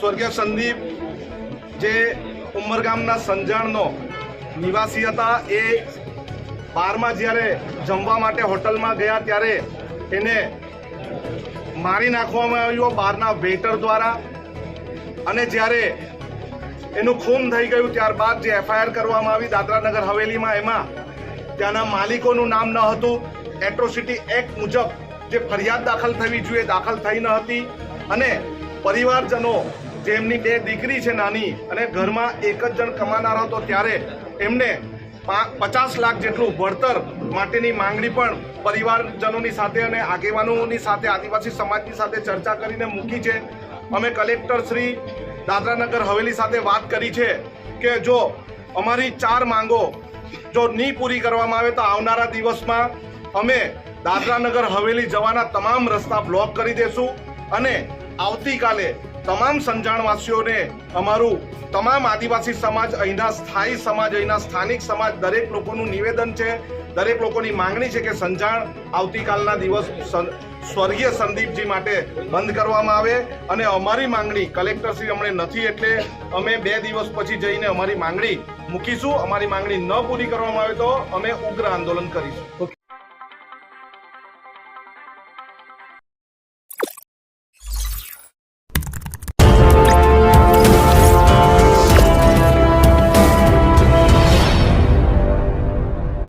સંદીપ, જે ઉમરગામના સંજાણનો નિવાસી હતા, એ બારમાં જ્યારે જમવા માટે હોટલમાં ગયા ત્યારે એને મારી નાખવામાં આવ્યો બહારના વેટર દ્વારા. અને જ્યારે એનું ખૂન થઈ ગયું ત્યારબાદ જે એફઆઈઆર કરવામાં આવી દાદરાનગર હવેલીમાં, એમાં ત્યાંના માલિકોનું નામ ન હતું. એટ્રોસિટી એક્ટ મુજબ જે ફરિયાદ દાખલ થવી જોઈએ દાખલ થઈ ન હતી. અને પરિવારજનો જેમની બે દીકરી છે નાની અને ઘરમાં એક જ જણ કમાનાર હતો ત્યારે એમને પચાસ લાખ જેટલું વળતર માટેની માંગણી પણ પરિવારજનોની સાથે અને આગેવાનોની સાથે, આદિવાસી સમાજની સાથે ચર્ચા કરીને મૂકી છે. અમે કલેક્ટર શ્રી દાદરાનગર હવેલી સાથે વાત કરી છે કે જો અમારી ચાર માંગો જો નહીં પૂરી કરવામાં આવે તો આવનારા દિવસમાં અમે દાદરાનગર હવેલી જવાના તમામ રસ્તા બ્લોક કરી દેશું અને આવતીકાલે તમામ સંજાણવાસીઓને અમારું તમામ આદિવાસી સમાજ, અહીંના સ્થાયી સમાજ, અહીંના સ્થાનિક સમાજ, દરેક લોકોનું નિવેદન છે. દરેક લોકોની માંગણી છે કે સંજાણ આવતીકાલના દિવસ સ્વર્ગીય સંદીપજી માટે બંધ કરવામાં આવે. અને અમારી માંગણી કલેક્ટરશ્રી અમને નથી એટલે અમે બે દિવસ પછી જઈને અમારી માંગણી મૂકીશું. અમારી માંગણી ન પૂરી કરવામાં આવે તો અમે ઉગ્ર આંદોલન કરીશું.